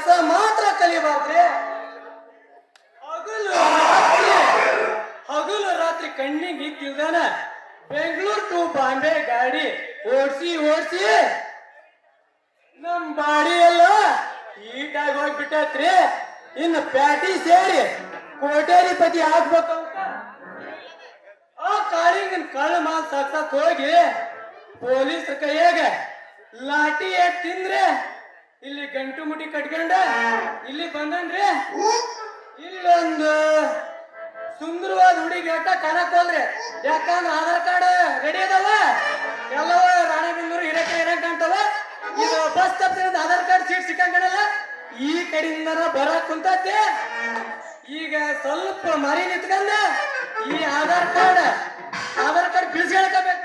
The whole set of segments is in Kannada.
ಕೆಲಸ ಮಾತ್ರ ಕಲಿಯಬಾರ್ದ್ರೆ ಹಗಲು ರಾತ್ರಿ ಹಗಲು ರಾತ್ರಿ ಕಣ್ಣಿಗೆ ಇಕ್ಕಿಲ್ದಾನ ಬೆಂಗಳೂರು ಟು ಬಾಂಬೆ ಗಾಡಿ ಓಡಿಸಿ ಓಡಿಸಿ. ನಮ್ ಬಾಡಿ ಎಲ್ಲ ಈಟಾಗಿ ಹೋಗ್ಬಿಟ್ಟತ್ರಿ. ಇನ್ನು ಪ್ಯಾಟಿ ಸೇರಿ ಕೋಟೇರಿಪತಿ ಆಗ್ಬೇಕು ಅಂತ. ಆ ಕಾರಿಂಗ್ ಕಳ್ಳ ಮಾಲ್ ಸಾಕ್ಸಕ್ ಹೋಗಿ ಪೊಲೀಸ್ ಕೈಯಾಗ ಲಾಠಿ ಏಟ್ ತಿಂದ್ರೆ ಇಲ್ಲಿ ಗಂಟು ಮುಟಿ ಕಟ್ಕೊಂಡ? ಇಲ್ಲಿ ಬಂದನ್ರಿ? ಇಲ್ಲೊಂದು ಸುಂದರವಾದ ಹುಡುಗಿ ಅಟ್ಟ ಕಾಣಕ್ಕೋಲ್ರಿ ಯಾಕಂದ್ರ ಆಧಾರ್ ಕಾರ್ಡ್ ರೆಡಿ ಅದಾವ? ಎಲ್ಲವ ರಾಣೆಬೆನ್ನೂರು ಹಿರೇಕೆ ಹಿರೇಕ ಅಂತವ. ಇದು ಬಸ್ ತಪ್ಪಿರೋದು ಆಧಾರ್ ಕಾರ್ಡ್ ಸೀಟ್ ಸಿಕ್ಕಂಗಡಲ್ಲ ಈ ಕಡೆಯಿಂದ ಬರಕ್ ಕುಂತೈತಿ. ಈಗ ಸ್ವಲ್ಪ ಮರಿ ನಿಂತ್ಕಂದ ಈ ಆಧಾರ್ ಕಾರ್ಡ್ ಆಧಾರ್ ಕಾರ್ಡ್ ಬಿಡಿಸ್ಕೊಳ್ಕೋಬೇಕು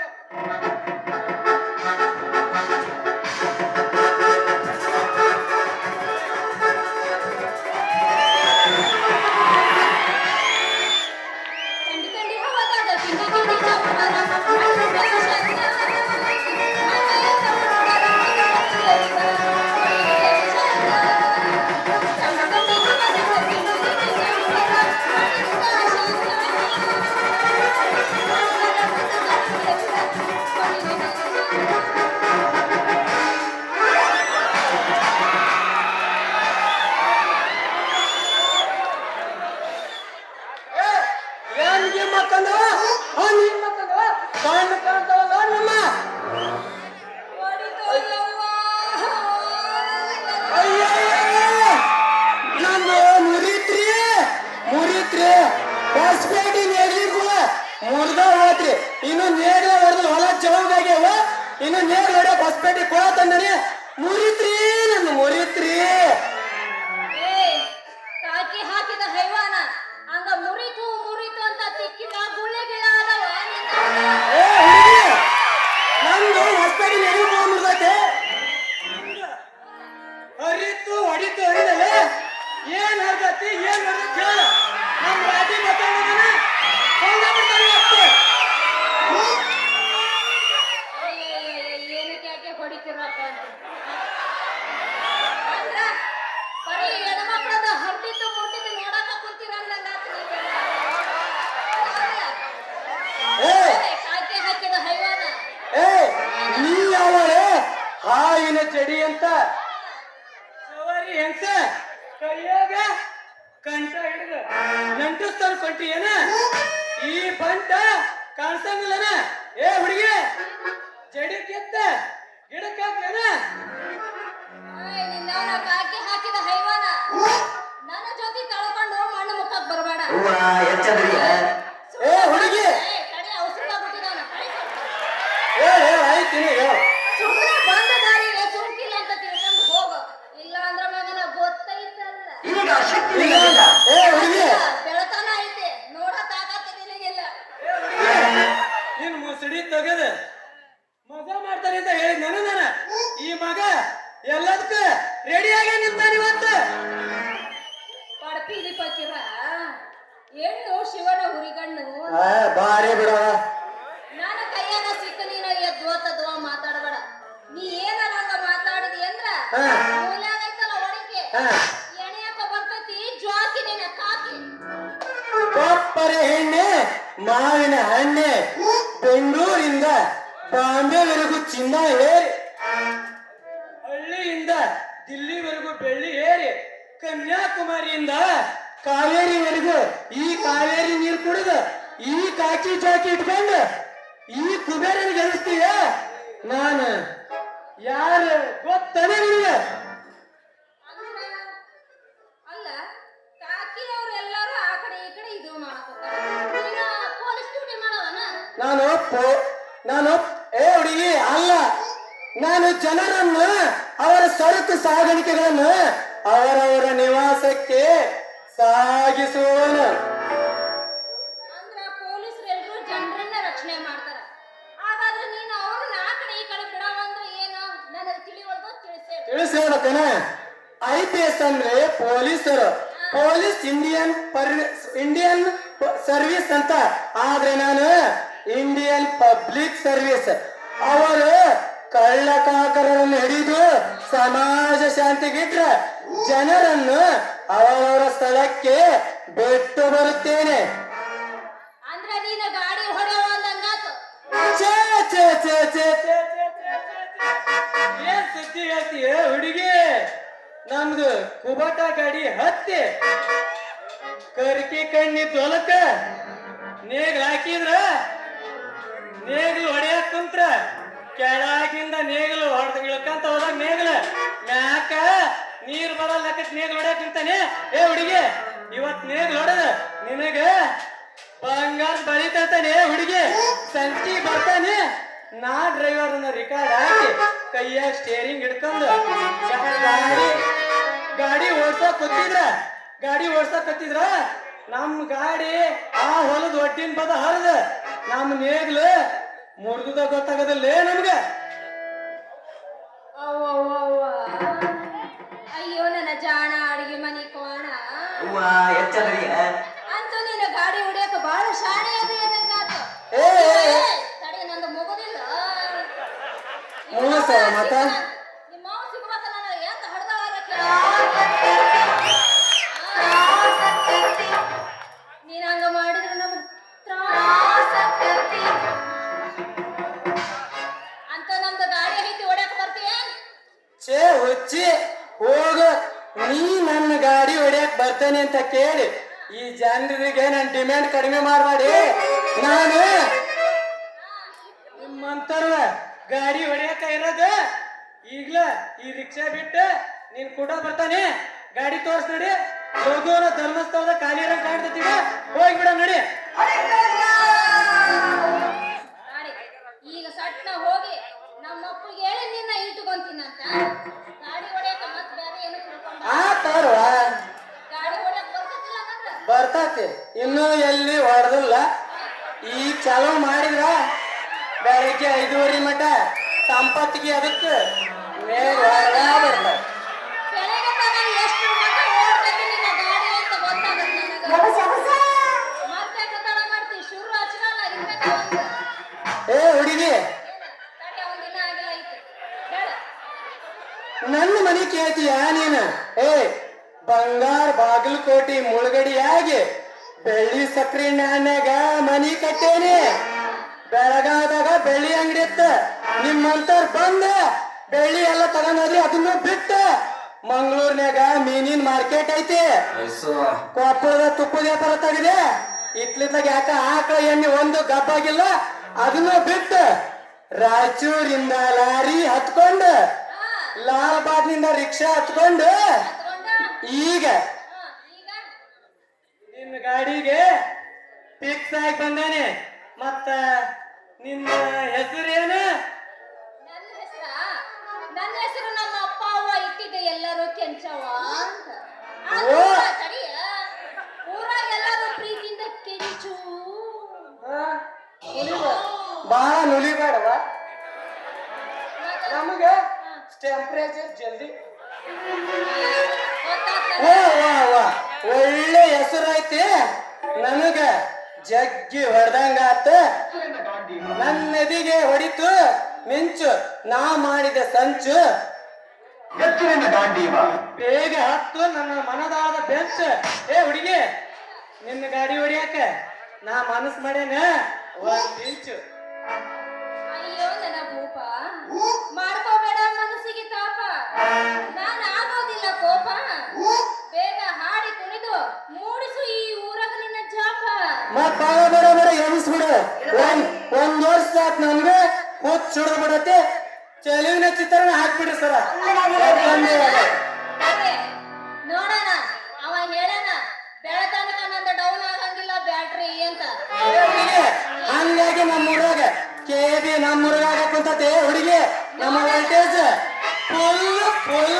ನೇಗ್ಲ ಹೊಡೆದು ಹೊಲ ಚೌಕಾಗ್ಯಾವ ಇನ್ನು ನೇಗ್ಲ ಹೊಡ್ಯಾಕ ಹೊಸಪೇಟೆ ಕೊಳ ತಂದನಿ ಮುರಿತ್ರಿ ನನ್ನ ಮುರಿತ್ರಿ. ಕಾಕಿ ಹಾಕಿದ ಹೈವಾನ ಹಂಗ ಮುರಿತು ಮುರಿತು ಅಂತ ತಿಕ್ಕಿದ ಗುಳ್ಳೆ ಗಿಳ ಅದಾವ ನಂದು ಹೊಸಪೇಟೆ ನೇಗ್ಲು ಹೈವಾನ. ಚಡಿ ಅಂತ. ಸವಾರಿ ಹೆಂಗ್ಸ? ಕೈಯಾಗ ಕಂಠ ಹಿಡಿದು. ನಂಟಿಸ್ತಾನ ಕೊಟ್ಟಿ ಏನ? ಈ ಬಂಟ ಕಾಣಿಸಂಗಿಲ್ಲನ? ಏ ಹುಡುಗಿ ಜಡಿ ಕೆತ್ತ. ಗಿಡಕ್ಕೆ ಹಾಕ್ಲೇನ ಏಯ್, ನಿನ್ನವನ ಕಾಕಿ ಹಾಕಿದ ಹೈವಾನ. ನನ್ನ ಜೊತೆ ತಳ್ಕೊಂಡು ಮಣ್ಣು ಮುಖಕ್ ಬರಬೇಡ. ಎಚ್ಚದ್ರಿಯ ಏ ಹುಡುಗಿ! ಏ ಏ ಆಯ್ತೀನಿ ಹೇಳು ಸುಮ್ಮನೆ ಬಂದ ದಾರಿಗೆ ಸುಮ್ಕಿಲ್ಲ ಅಂತ ತಿಳ್ಕೊಂಡು ಹೋಗು. ಇಲ್ಲ ಅಂದ್ರೆ ಮಗನ ಗೊತ್ತೈತಲ್ಲ. ಈಗ ಶಕ್ತಿ ಕನ್ಯಾಕುಮಾರಿಯಿಂದ ಕಾವೇರಿವರೆಗೂ ಈ ಕಾವೇರಿ ನೀರು ಕುಡಿದು ಈ ಕಾಕಿ ಚಾಕಿ ಇಟ್ಕೊಂಡು ಈ ಕುಬೇರನ ಗೆಲ್ಲಿಸ್ತೀಯ? ನಾನು. ಯಾರು ಗೊತ್ತನ ನಿನಗೆ? ಮಾಡವನ ನಾನು ನಾನು ಏ ಹುಡುಗಿ ಅಲ್ಲ. ನಾನು ಜನರನ್ನು ಅವರ ಸರಕು ಸಾಗಾಣಿಕೆಗಳನ್ನು ಅವರವರ ನಿವಾಸಕ್ಕೆ ಸಾಗಿಸುವವನು. ತಿಳಿಸಿ ಐ ಪಿ ಎಸ್ ಅಂದ್ರೆ ಪೊಲೀಸರು. ಪೊಲೀಸ್ ಇಂಡಿಯನ್ ಇಂಡಿಯನ್ ಸರ್ವಿಸ್ ಅಂತ. ಆದ್ರೆ ನಾನು ಇಂಡಿಯನ್ ಪಬ್ಲಿಕ್ ಸರ್ವಿಸ್. ಅವರು ಕಳ್ಳ ಕಾಕರನ್ನು ಹಿಡಿದು ಸಮಾಜ ಶಾಂತಿಗಿಟ್ರ ಜನರನ್ನು ಅವರವರ ಸ್ಥಳಕ್ಕೆ ಬಿಟ್ಟು ಬರುತ್ತೇನೆ. ಅಂದ್ರೆ ಛೇ ಛೇ ಛೇ ಛೇ ಛೇ ಸುದ್ದಿ ಹುಡುಗಿ? ನಮ್ದು ಕುಬಟ ಗಾಡಿ ಹತ್ತಿ. ಕರ್ಕಿ ಕಣ್ಣಿ ಹೊಲಕ್ಕ. ನೇಗ್ಲು ಹಾಕಿದ್ರ? ನೇಗ್ಲು ಹೊಡೆಯಕ್ ಕುಂತ್ರ? ಕೆಳಗಿಂದ ನೇಗ್ಲು ಹೊಡೆದು ಇಳ್ಕಂತ ಹೋದಾಗ ನೇಗಿಲು, ಮ್ಯಾಕ ನೀರ್ ಬರಲ್ಲ ನೇಗಿಲು ಹೊಡ್ಯಾಕ್ ನಿಂತಾನೆ ಏ ಹುಡುಗಿ, ಇವತ್ ನೇಗ್ಲು ಹೊಡೆದ, ನಿನಗ ಬಂಗಾರ ಬಳಿತಾನೆ ಹುಡುಗಿ ಸಂತಿ ಬರ್ತಾನೆ. ನಾ ಡ್ರೈವರ್ ರಿಕಾರ್ಡ್ ಹಾಕಿ ಕೈಯ ಸ್ಟೇರಿಂಗ್ ಹಿಡ್ಕೊಂಡು ಗಾಡಿ ಗಾಡಿ ಓಡ್ಸಕ್ ಕೂತಿದ್ರ, ಗಾಡಿ ಓಡ್ಸಕ್ ಕತ್ತಿದ್ರ ನಮ್ ಗಾಡಿ ಆ ಹೊಲದ ಹೊಟ್ಟಿನ ಪದ ಹರಿದ, ನಮ್ ನೇಗ್ಲು ಮೂರ್ದುದ ಗೊತ್ತಾಗದಲ್ಲೇ ನಮ್ಗೆ? ಅವು ಛೇ ಹೊಚ್ಚಿ ಹೋಗು. ನೀ ನನ್ನ ಗಾಡಿ ಹೊಡಿಯಕ್ ಬರ್ತೇನೆ ಅಂತ ಕೇಳಿ ಈ ಜನರಿಗೆ ನನ್ ಡಿಮ್ಯಾಂಡ್ ಕಡಿಮೆ ಮಾಡಬೇಡಿ. ನಾನು ನಿಮ್ಮಂತರ್ವ ಗಾಡಿ ಹೊಡಿಯಕ ಇರೋದು ಈಗ್ಲ ಈ ರಿಕ್ಷಾ ಬಿಟ್ಟು ನೀನ್ ಕೂಡ ಬರ್ತಾನೆ. ಗಾಡಿ ತೋರ್ಸ್ ನೋಡಿ. ಹೋಗೋರ ಧರ್ಮಸ್ಥಳದ ಖಾಲಿ ಇರೋ ಕಾಣ್ತೀವ ಹೋಗ್ಬಿಡ ನಡಿ. ಈಗ ಸಣ್ಣ ಹೋಗಿ ನಮ್ಮ ಹೇಳಿ ನಿನ್ನ ಇಟ್ಕೊಂತೀನಂತ ಗಾಡಿ ಹೊಡ್ಯಾಕ ಮತ್ ಬೇರೆ ಏನು ತಿಳ್ಕೊಂಡ? ಆ ತರ್ವ. ಗಾಡಿ ಹೊಡ್ಯಾಕ ಬರ್ತತಿ. ಇನ್ನೂ ಎಲ್ಲಿ ಹೊಡೆದಿಲ್ಲ. ಈ ಚಲೋ ಮಾಡಿದ್ರ ಬೆಳಗ್ಗೆ ಐದೂವರೆ ಮಟ ಸಂಪತ್ತಿಗೆ ಅದಕ್ಕೆ ಮೇಲ್ ಹೊರಗ ಬರ್ತಾರೆ ಕೇಳ್ತೀಯ ನೀನು? ಏ ಬಂಗಾರ ಬಾಗಲಕೋಟೆ ಮುಳುಗಡಿಯಾಗಿ ಬೆಳ್ಳಿ ಸಕ್ರಿ ನಾಣ್ಯಾಗ ಮನಿ ಕಟ್ಟೇನಿ. ಬೆಳಗಾದಾಗ ಬೆಳ್ಳಿ ಅಂಗಡಿ ಇತ್ತ. ನಿಮ್ಮಂತರ್ ಬಂದ ಬೆಳ್ಳಿ ಎಲ್ಲ ತಗೊಂಡ್ರಿ ಅದನ್ನ ಬಿಟ್ಟ ಮಂಗಳೂರಿನಾಗ ಮೀನಿನ ಮಾರ್ಕೆಟ್ ಐತಿ. ಕೊಪ್ಪಳದ ತುಪ್ಪದ ವ್ಯಾಪಾರ ತೆಗಿದೆ ಇತ್ಲಿದ್ದಾಗ ಯಾಕ ಆಕಳ ಎಣ್ಣೆ ಒಂದು ಗಬ್ಬಾಗಿಲ್ಲ ಅದನ್ನ ಬಿಟ್ಟು ರಾಯಚೂರಿಂದ ಲಾರಿ ಹತ್ಕೊಂಡು ಲಾಲ್ಬಾಗ್ನಿಂದ ರಿಕ್ಷಾ ಹತ್ಕೊಂಡು ಈಗ ನಿನ್ನ ಗಾಡಿಗೆ ಫಿಕ್ಸ್ ಆಗಿ ಬಂದಾನೆ. ಮತ್ತ ನಿನ್ನ ಹೆಸರೇನು ನನ್ನ ಹೆಸರ? ನನ್ನ ಹೆಸರು ನಮ್ಮ ಅಪ್ಪ ಅವ್ವ ಇಟ್ಟಿದ್ದೆ ಎಲ್ಲರೂ ಕೆಂಚವ್ವ ಅಂತ. ಊರಾಗ ಎಲ್ಲರೂ ಪ್ರೀತಿಯಿಂದ ಕೆಂಚು. ಬಾಳ ನುಲಿಬೇಡವ ನಮಗ ಟೆಂಪ್ರೇಚರ್ ಜಲ್ದಿ. ಓ ವಾ ವಾ ಒಳ್ಳೆ ಹೆಸರು ಐತಿ. ನನಗ ಜಗ್ಗಿ ಹೊಡೆದಂಗಾತ ನನ್ನ ನದಿಗೆ ಹೊಡಿತು. ಮಿಂಚು ನಾ ಮಾಡಿದ ಸಂಚು. ಬೇಗ ಹತ್ತು ನನ್ನ ಮನದಾದ ಬೆಂಚ್. ಏ ಹುಡುಗಿ ನಿನ್ನ ಗಾಡಿ ಹೊಡಿಯಾಕ ನಾ ಮನಸ್ ಮಾಡ್ಯಾನ? ಒಂದ್ ಇಂಚು. ಅಯ್ಯೋ ನನ್ನ ಭೂಪ ಮಾಡ್ಕೋಬೇಡ ಮನಸ್ಸಿಗೆ ತಾಪ ನಾನು ಆಗೋದಿಲ್ಲ ಕೋಪ ಬೇಗ ಹಾಡಿ ಕುಣಿದು ಮೂಡಿಸು ಈ ಊರಾಗ ನಿನ್ನ ಜಾಪ ಮತ್ ಬಾಳ ಬಡ ಬಡ ಎನಿಸ್ಬಿಡು ಒಂದ್ ಒಂದ್ ವರ್ಷ ಸಾಕ್ ನನ್ಗೆ ಕೂತ್ ಹಿಡ್ದು ಬಿಡತ್ತೆ. ಚೆಲುವಿನ ಚಿತ್ರನ ಹಾಕ್ಬಿಡ್ರಿ ಸರ. ನೋಡೋಣ ಅವ ಹೇಳಣ ಬೆಳತನಕ ಅಂತ ಡೌನ್ ಆಗಂಗಿಲ್ಲ ಬ್ಯಾಟ್ರಿ ಅಂತ. ಹಂಗಾಗಿ ನಮ್ಮ ಹುಡುಗ ಕೆ ಬಿ ನಮ್ಮ ಹುಡುಗ ಕುಂತತೆ ಹುಡುಗಿ. ನಮ್ಮ ವೋಲ್ಟೇಜ್ ಫುಲ್ ಫುಲ್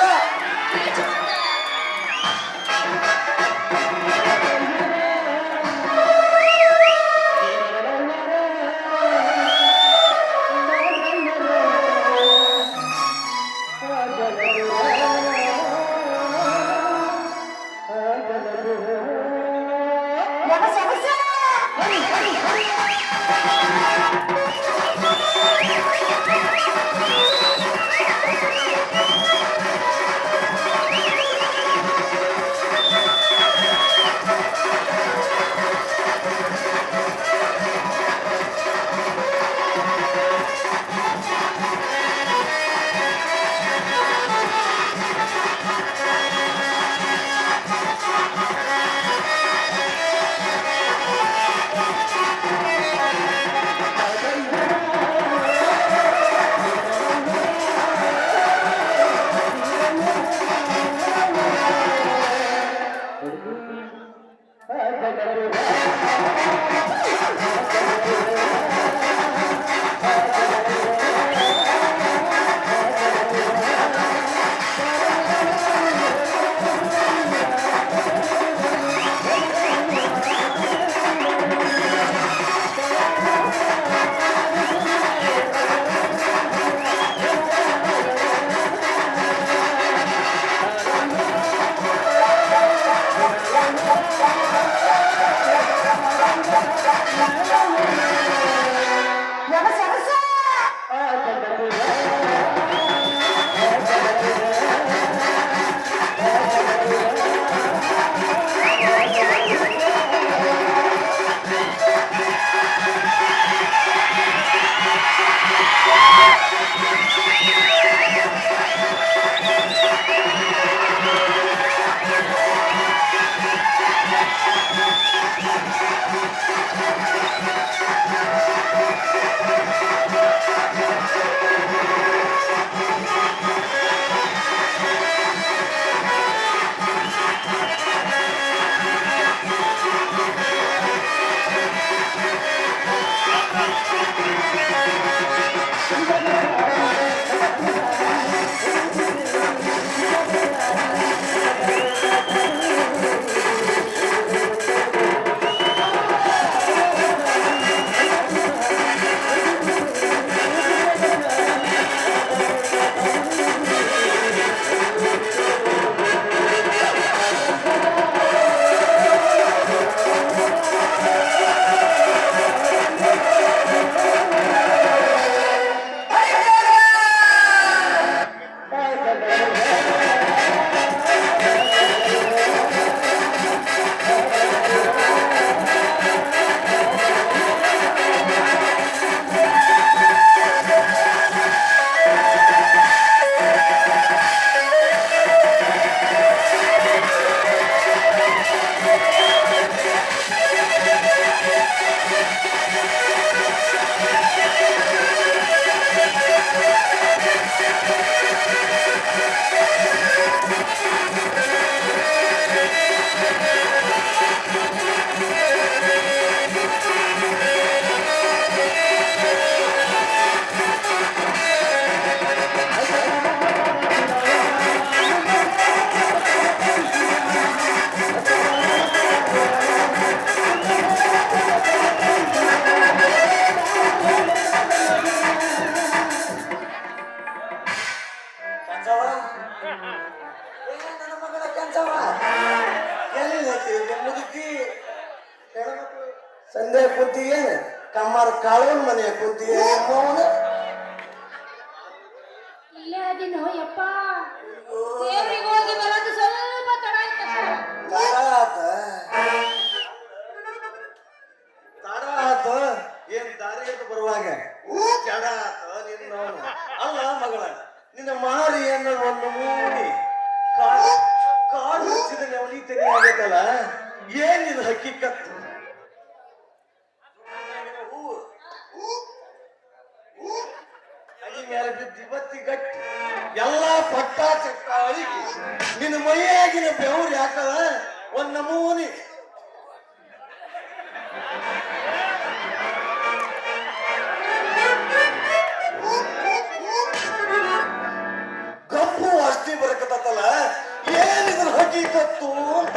ಅಂತ.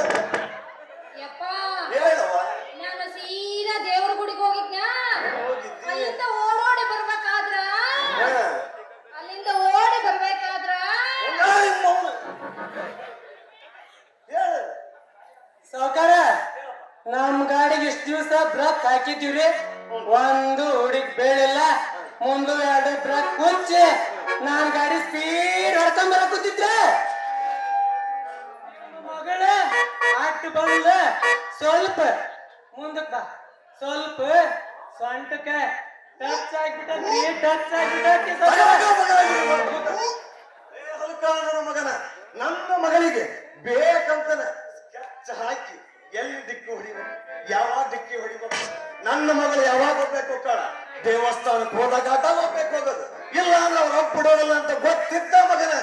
ಯಪ್ಪ. ಹೇಳವ ನಾನು ಸೀದಾ ದೇವ್ರ ಗುಡಿಗೆ ಹೋಗಿದ್ನ? ಅಲ್ಲಿಂದ ಓಡೋಡಿ ಬರ್ಬೇಕಾದ್ರ? ಅಲ್ಲಿಂದ ಓಡಿ ಬರ್ಬೇಕಾದ್ರ? ಸಾವ್ಕಾರ ನಮ್ ಗಾಡಿಗೆ ಇಷ್ಟ ದಿವಸ ಬ್ರಕ್ ಹಾಕಿದ್ದೀವ್ರಿ? ಬೇಕಂತನ ಸ್ಕೆಚ್ ಹಾಕಿ ಎಲ್ಲಿ ದಿಕ್ಕಿ ಹೊಡಿಬೇಕು? ಯಾವ ದಿಕ್ಕಿ ಹೊಡಿಬೇಕು? ನನ್ನ ಮಗಳು ಯಾವಾಗ ಹೋಗ್ಬೇಕು ಕಾಳ ದೇವಸ್ಥಾನಕ್ಕೆ ಹೋದಾಗ ಆಟ ಹೋಗ್ಬೇಕು ಹೋಗೋದು. ಇಲ್ಲ ಅಂದ್ರೆ ಅವ್ರು ಒಪ್ಪಿಡೋದಿಲ್ಲ ಅಂತ ಗೊತ್ತಿದ್ದ ಮಗನ.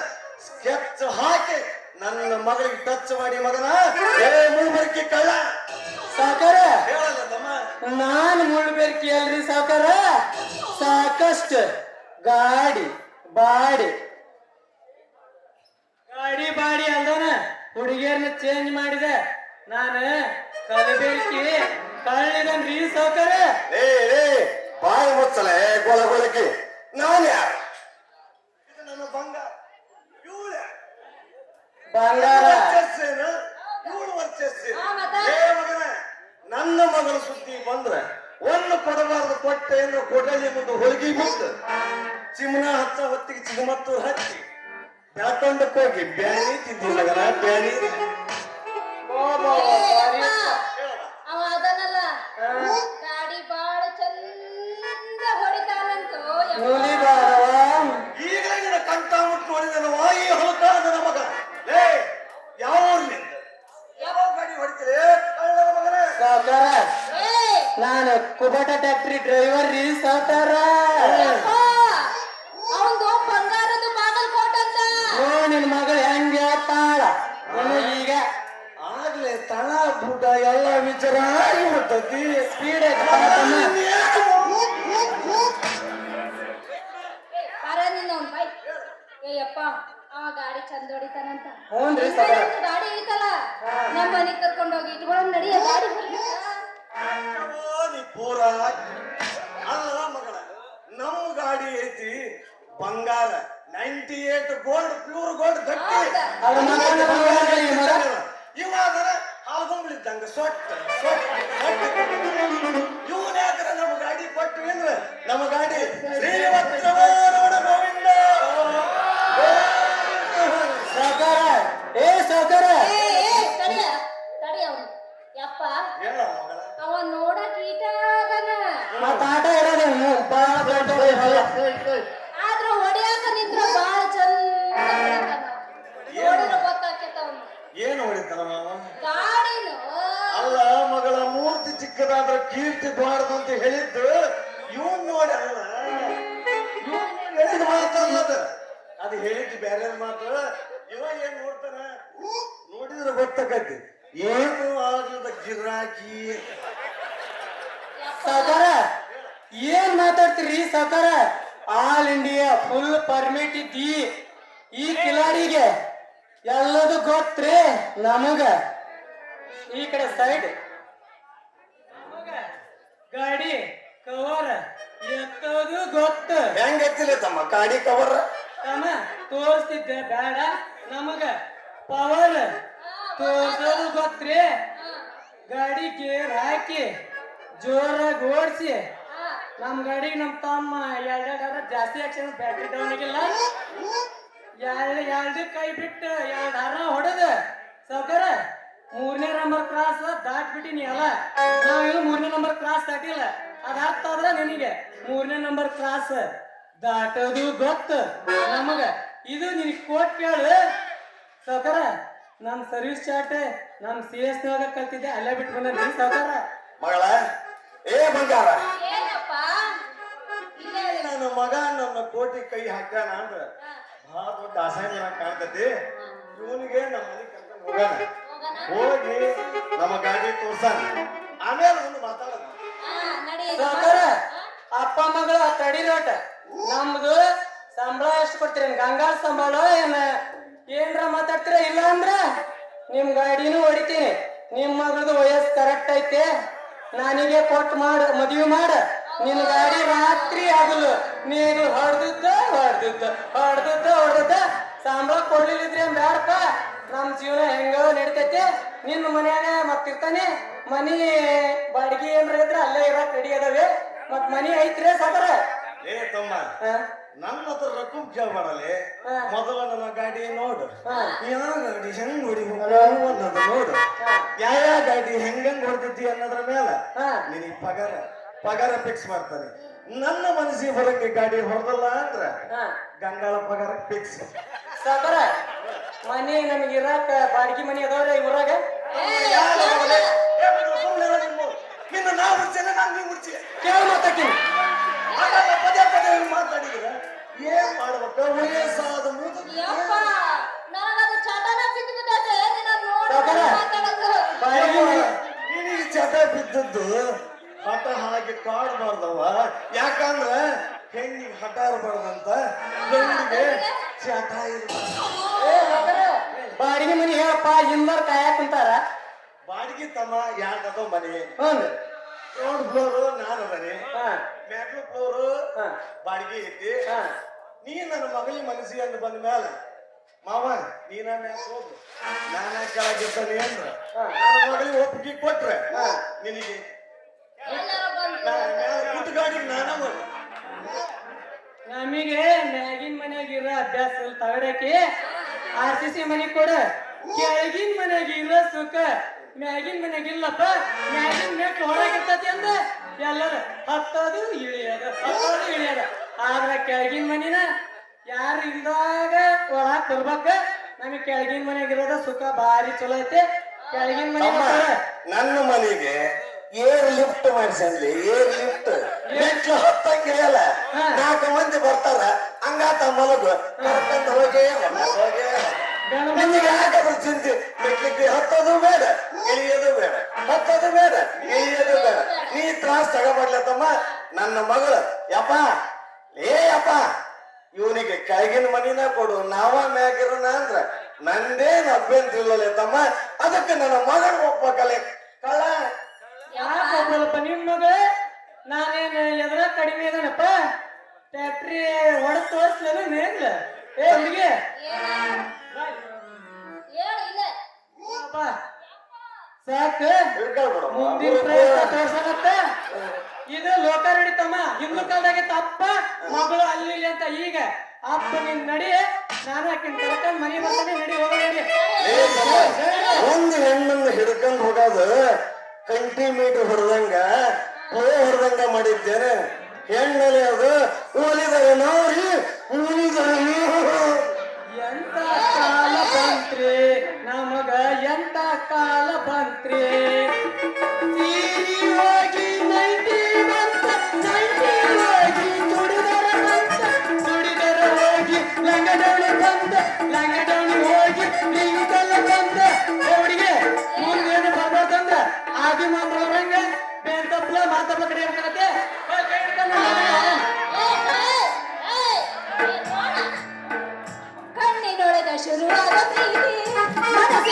ಸ್ಕೆಚ್ ಹಾಕಿ ನನ್ನ ಮಗಳಿಗೆ ಟಚ್ ಮಾಡಿ ಮಗನ. ಏ ಮೂಬರ್ಕಿ ಕಳ್ಳ. ಸಾಕಾರ? ಹೇಳಲ್ಲ ತಮ್ಮ ನಾನ್ ಮುಳ್ಬೇರ್ಕಿ ಅಲ್ರಿ ಸಾಕಾರ. ಸಾಕಷ್ಟು ಗಾಡಿ ಬಾಡಿ ಗಾಡಿ ಬಾಡಿ ಅಲ್ದಾನ ಹುಡುಗಿಯರ್ನ ಚೇಂಜ್ ಮಾಡಿದೆ ನಾನು ಕಲಬೇಕಿ ಕಳ್ಳಿದನ್ರಿ ಸಾವ್ಕಾರ ಏ ಏ ಬಾಯಿ ಮುಚ್ಚಲೆ ಗೊಲ ನಾನು ಯಾರ ಇದು ನನ್ನ ಬಂಗಾರ ಇವಳು ಯಾರು? ಬಂಗಾರ ವರ್ಚಸ್ಸೇನು? ಇವಳು ವರ್ಚಸ್ಸೇನು? ಆ, ಮತ್ತೆ? ಏ ಮಗನೇ, ನನ್ನ ಮಗನ ಸುದ್ದಿ ಬಂದ್ರೆ ಒಂದು ಕೊಡಬಾರದು ಕೊಟ್ಟೆ ಅಂದ್ರೆ ಕೊಡಲಿ ಮುಂದೆ ಹೊಲಿಗೆ ಬಿದ್ದು ಚಿಮನ ಹಚ್ಚ ಹೊತ್ತಿಗೆ ಚಿಗಮತ್ತೂರು ಹಚ್ಚಿ ಬೆಳ್ಕೊಂಡಕ್ಕೆ ಹೋಗಿ ಬ್ಯಾನಿ ತಿಂದಿ ಮಗನ ಬ್ಯಾನಿ ಅವ ಅದನ್ನಲ್ಲ ಗಾಡಿ ಬಾಳ ಚಂದ ಹೊಡಿತಾನಂತು ಯಪ್ಪ. ನೂಲಿ ಬಾರವ ಈಗ ನಿನ್ನ ಕಂಠ ಮುಟ್ಟು ನೋಡಿದನವ ಈ ಹೊಲಕ ನನ್ನ ಮಗ? ಲೇ ಯಾವ ಊರಿನಿಂದ? ಯಾವ ಗಾಡಿ ಹೊಡಿತೀರಿ? ಕಳ್ಳನ ಮಗನೇ. ಸಾವ್ಕಾರ ನಾನು ಕುಬಟ ಟ್ಯಾಕ್ಟ್ರಿ ಡ್ರೈವರ್ ರೀ ಸಾವ್ಕಾರ ಬುಡ ಎಲ್ಲ ವಿಚಾರ ಆಗಿಬಿಡ್ತತಿ ಸ್ಪೀಡ್ ಏಯಪ್ಪ ಅವ ಗಾಡಿ ಚಂದ ಹೊಡಿತಾನಂತ. ಹ್ಞೂನ್ರಿ ಗಾಡಿ ಐತಲ್ಲ? ನಮ್ಮ ಮನೆಗ್ ಕರ್ಕೊಂಡು ಹೋಗಿ ಇಟ್ಕೊಳ್ಳೋಣ ನಡಿಯ ಗಾಡಿ ಪೂರ ಅಲ್ಲ ಮಗಳ ನಮ್ಮ ಗಾಡಿ ಐತಿ ಬಂಗಾರ. Ninety eight gold pure gold ಗಟ್ಟಿ ಕೀರ್ತಿ ಬಾರದು ಅಂತ ಹೇಳಿದ್ದು ಇವನ್ ನೋಡಿ ಮಾತಲ್ಲ ಅದು ಹೇಳಿದ್ದು ಬೇರೆ ಮಾತು. ಇವ ಏನ್ ನೋಡ್ತಾನ? ನೋಡಿದ್ರೆ ಗೊತ್ತಾಗತ್ತೆ. ಏನು ಆಗದ ಗಿರಾಕಿ? ಸತಾರ ಏನ್ ಮಾತಾಡ್ತೀರಿ ಸತಾರ ಆಲ್ ಇಂಡಿಯಾ ಫುಲ್ ಪರ್ಮಿಟ್ ಇದ್ದಿ. ಈ ಕಿಲಾಡಿಗೆ ಎಲ್ಲದು ಗೊತ್ತ್ರಿ ನಮಗ. ಈ ಕಡೆ ಸೈಡ್ ಗಾಡಿ ಕವರ್ ಎತ್ತೋದು ಗೊತ್ತು. ಹೆಂಗ್ ಎತ್ತಿಲ್ಲ ತಮ್ಮ? ಗಾಡಿ ಕವರ್ ತಮ್ಮ ತೋರಿಸ್ತಿದ್ದೆ ಬೇಡ ನಮಗ ಪವರ್ ತೋರ್ಸೋದು ಗೊತ್ತ್ರಿ? ಗಾಡಿ ಗೇರ್ ಹಾಕಿ ಜೋರಾಗಿ ಓಡಿಸಿ. ನಮ್ಮ ಗಾಡಿ ನಮ್ಮ ತಮ್ಮ ಎರಡೆರಡು ಜಾಸ್ತಿ ಆಕ್ಷನ್ ಬ್ಯಾಟ್ರಿ ಡೌನ್ ಆಗಿಲ್ಲ. ಎರಡು ಎರಡು ಕೈ ಬಿಟ್ಟು ಎರಡು ಹಾರ ಹೊಡೆದ ಸಾವ್ಕಾರ ಮೂರನೇ ನಂಬರ್ ಕ್ರಾಸ್ ದಾಟ್ಬಿಟ್ಟಿನಿ ಅಲ್ಲ? ನಾವೇನು ಮೂರನೇ ನಂಬರ್ ಕ್ರಾಸ್ ದಾಟಿಲ್ಲ. ಅದ ಅರ್ಥ ಆದ್ರ ನಿನಗೆ. ಮೂರನೇ ನಂಬರ್ ಕ್ರಾಸ್ ದಾಟೋದು ಗೊತ್ತು ನಮಗ. ಇದು ನಿನ್ ಕೋಟ್ ಕೇಳು. ಸಹಕಾರ ನಮ್ ಸರ್ವಿಸ್ ಚಾಟ್ ನಮ್ ಸಿ ಎಸ್ ನಾಗ ಕಲ್ತಿದ್ದೆ ಅಲ್ಲೇ ಬಿಟ್ಟು ಬಂದ ಸಾವ್ಕಾರ. ಮಗಳ ಏ ಬಂಗಾರ. ಏನಪ್ಪ? ಇಲ್ಲೇ ಇದೆ. ನನ್ನ ಮಗ ನನ್ನ ಕೋಟಿ ಕೈ ಹಾಕ್ಯಾನ ಅಂದ್ರ. ಬಹಳ ದೊಡ್ಡ ಅಸಹ್ಯ ಕಾಣ್ತತಿ. ಇವನಿಗೆ ನಮ್ಮ ಮನೆ ಕರ್ಕೊಂಡು ಹೋಗೋಣ? ಹೋಗಿ ನಮ್ಮ ಗಾಡಿ ತೋರ್ಸಾನ. ಆಮೇಲೆ ಒಂದು ಮಾತಾಡೋಣ. ಹಾ, ನಡಿ. ಸಾವ್ಕಾರ ಅಪ್ಪ ಮಗಳ ತಡಿರೋಟ ನಮ್ದು ಸಂಬಳ ಎಷ್ಟು ಕೊಡ್ತೀರಿ? ಗಂಗಾ ಸಂಬಳ ಏನ? ಏನ್ರ ಮಾತಾಡ್ತೀರ? ಇಲ್ಲ ಅಂದ್ರ ನಿಮ್ ಗಾಡಿನೂ ಹೊಡಿತೀನಿ. ನಿಮ್ ಮಗಳದು ವಯಸ್ಸು ಕರೆಕ್ಟ್ ಐತೆ. ನನಗೆ ಕೊಟ್ಟು ಮಾಡ ಮದ್ವಿ ಮಾಡ. ನಿನ್ ಗಾಡಿ ರಾತ್ರಿ ಆಗಲು ನೀನು ಹೊಡೆದಿದ್ದ ಹೊಡೆದಿದ್ದ ಹೊಡೆದಿದ್ದ ಹೊಡೆದಿದ್ದ. ಸಂಬಳ ಕೊಡ್ಲಿಲ್ಲಿದ್ರೆ ಬ್ಯಾಡಪ್ಪ ನಮ್ ಜೀವನ ಹೆಂಗ ನಡಿತೈತೆ. ನಿನ್ನ ಮನ್ಯಾಗ ಮತ್ತಿರ್ತಾನೆ. ಮನಿ ಬಾಡಿಗೆ ಏನ್ರ ಇದ್ರೆ ಅಲ್ಲೇ ಇರಕ್ ರೆಡಿ ಅದಾವೆ. ಮತ್ ಮನಿ ಐತ್ರಿ ಸಾಕರ? ಏ ತಮ್ಮ ನನ್ನ ಹತ್ರ ರೊಕ್ಕ ಕೇಳ ಮಾಡಲಿ ಮೊದಲ ನನ್ನ ಗಾಡಿ ನೋಡು. ಯಾವ ಗಾಡಿ ಹೆಂಗ್ ನೋಡಿ ಅನ್ನೋದು ನೋಡು. ಯಾವ ಗಾಡಿ ಹೆಂಗಂಗ್ ಹೊಡ್ತೈತಿ ಅನ್ನೋದ್ರ ಮೇಲೆ. ನಿನಗೆ ಪಗಾರ ಪಗಾರ ಫಿಕ್ಸ್ ಮಾಡ್ತಾನೆ. ನನ್ನ ಮನಸ್ಸಿಗೆ ಬರಂಗೆ ಗಾಡಿ ಹೊಡೆದಲ್ಲ ಅಂದ್ರ ಗಂಗಾಳ ಪಗಾರ ಫಿಕ್ಸ್ ಸಾಕರ? ಮನಿ ನಮ್ಗೆ ಇರಾಕ ಬಾಡಿಗೆ ಮನೆ ಅದಾವ್ರ ಊರಾಗ? ನಿನ್ನ ನಾವು ಮುಡ್ಸೇನೆ ನಾನು ನೀವು ಮುಡ್ಸಿ ಕೇಳ ಮಾತಾಡ್ತೀನಿ. ಹಾಗಲ್ಲ ಪದೇ ಪದೇ ಹಿಂಗ್ ಮಾತಾಡಿದ್ರ ಏನ್ ಮಾಡ್ಬೇಕ? ವಯಸ್ಸಾದ ನಿನಗೆ ಚಟ ಬಿದ್ದದ್ದು ಹಠ ಹಾಗೆ ಕಾಡ್ಬಾರ್ದವ ಯಾಕಂದ್ರ ಹೆಣ್ಣಿಗೆ ಹಠ ಇರಬಾರ್ದಂತ. ಹೆಣ್ಣಿಗೆ ಚಟ ಇರಬಾರ್ದು. ಬಾಡಿಗೆ ಮನಿ ಹೇಳಪ್ಪ ಹಿಂದರ್ ಕಾಯಕ್ ಕುಂತಾರ. ಬಾಡಿಗೆ ತಮ್ಮ ಯಾರ್ದದ ಮನೆ? ಹ್ಞೂ ಗ್ರೌಂಡ್ ಫ್ಲೋರ್ ನಾನು ಮನೆ. ಹಾ. ಮ್ಯಾಗ್ಲು ಫ್ಲೋರ್ ಬಾಡಿಗೆ ಐತಿ. ಹಾ. ನೀ ನನ್ನ ಮಗಲಿ ಮನಸ್ಸಿ ಅಂತ ಬಂದ ಮೇಲೆ ಮಾವ ನೀನ ಮ್ಯಾಕ್ ಹೋಗು. ನಾನ ಕೆಳಗಿರ್ತಾನೆ ಅಂದ್ರ? ಹಾ. ನನ್ನ ಮಗಳಿಗೆ ಒಪ್ಪಿಗೆ ಕೊಟ್ರೆ ನಿನಗೆ. ಎಲ್ಲರೂ ಬಂದ್ರು. ನಾ- ಮ್ಯಾಲ ಕೂತ್ ಗಾಡಿಗೆ ನಾನ ನಮಗೆ ಮ್ಯಾಗಿನ ಮನ್ಯಾಗ ಇರೋ ಅಭ್ಯಾಸ ತಗಡಾಕಿ ತಗಡಕ್ಕೆ ಆರ್ ಸಿ ಸಿ ಮನೆ ಕೊಡ. ಕೆಳಗಿನ ಮನೆಗೆ ಇರೋ ಸುಖ ಮ್ಯಾಗಿನ ಮನೆಗೆ ಇಲ್ಲಪ್ಪ ಮ್ಯಾಗಿನ ಮೆಟ್ ಹೊರಗಿರ್ತತಿ ಅಂದ. ಎಲ್ಲರ ಹತ್ತೋದು ಇಳಿಯದ ಹತ್ತೋದು ಇಳಿಯದ. ಆದ್ರ ಕೆಳಗಿನ ಮನಿನ ಯಾರು ಇಲ್ದಾಗ ಒಳಗ್ ತರ್ಬೇಕ ನಮಗೆ ಕೆಳಗಿನ ಮನೆಗೆ ಇರೋದ ಸುಖ ಭಾರಿ ಚಲೋ ಐತೆ. ಕೆಳಗಿನ ಮನೆ ನನ್ನ ಮನೆಗೆ ಏರ್ ಲಿಫ್ಟ್ ಮಾಡಿಸಿ ಏರ್ ಲಿಫ್ಟ್. ಮೆಟ್ಲು ಹತ್ತಂಗಿಲ್ಲ. ನಾಲ್ಕು ಮಂದಿ ಬರ್ತಾರ. ಹಂಗಾತ ಮಲಗು. ಕರ್ಕೊಂಡ್ ಹೋಗೇ ಹೋಗೇ. ನಿಮಗೆ ಯಾಕಾದ್ರೂ ಚಿಂತೆ ಮೆಟ್ಲಿಕ್ಕೆ ಹತ್ತೋದು ಬೇಡ ಇಳಿಯೋದು ಬೇಡ. ಹತ್ತೋದು ಬೇಡ ಇಳಿಯೋದು ಬೇಡ. ನೀ ತ್ರಾಸ್ ತಗೋಬಾರ್ಲ ತಮ್ಮ. ನನ್ನ ಮಗಳು ಯಪ್ಪ ಏ ಯಪ್ಪ ಇವನಿಗೆ ಕೆಳಗಿನ ಮನಿನ ಕೊಡು ನಾವ ಮ್ಯಾಗಿರೋಣ ಅಂದ್ರ ನಂದೇನ್ ಅಭ್ಯಂತರ ಇಲ್ಲಲೇ ತಮ್ಮ. ಅದಕ್ಕೆ ನನ್ನ ಮಗನ ಒಪ್ಪಕಲೆ ಕಳ್ಳ. ಯಾಕಪ್ಪ ನಿಮ್ ಮಗ ನಾನೇನು ಎದ್ರ ಕಡಿಮೆ ಇದನಪ್ಪ? ಟ್ಯಾಕ್ಟ್ರಿ ಹೊಡೆದ್ ತೋರಿಸ್ಲೇನು ನೇಗ್ಲ? ಏ ಹುಡುಗಿ? ಸಾಕ. ಮುಂದಿನ ಪ್ರಯತ್ನ ತೋರ್ಸಕತ್ತ. ಇದು ಲೋಕ ನಡಿತಮ್ಮ ಹಿಂದೂ ಕಾಲದಾಗೆ ತಪ್ಪ ಮಗಳು ಅಲ್ಲಿ ಇಲ್ಲಿ ಅಂತ. ಈಗ ಅಪ್ಪ ನಿನ್ ನಡಿ. ನಾನು ಆಕಿನ ಕರ್ಕೊಂಡ್ ಮನೆ ಬರ್ತಾನೆ. ನಡಿ ಹೋಗ ಒಂದು ಹೆಣ್ಣನ್ನು ಹಿಡ್ಕೊಂಡು ಹೋಗೋದು ಕಂಟಿ ಮೀಟರ್ ಹೊಡೆದಂಗ ಹೊಡೆದಂಗ ಮಾಡಿದ್ದೇನೆ. ಹೆಣ್ಣಲ್ಲಿ ಅದು ಒಲಿದರೆ ನೋಡಿ ಉಳಿದರೆ ಎಂತ ಕಾಲ ಬಂತ್ರಿ? ನಮಗ ಎಂತ ಕಾಲ ಬಂತ್ರಿ?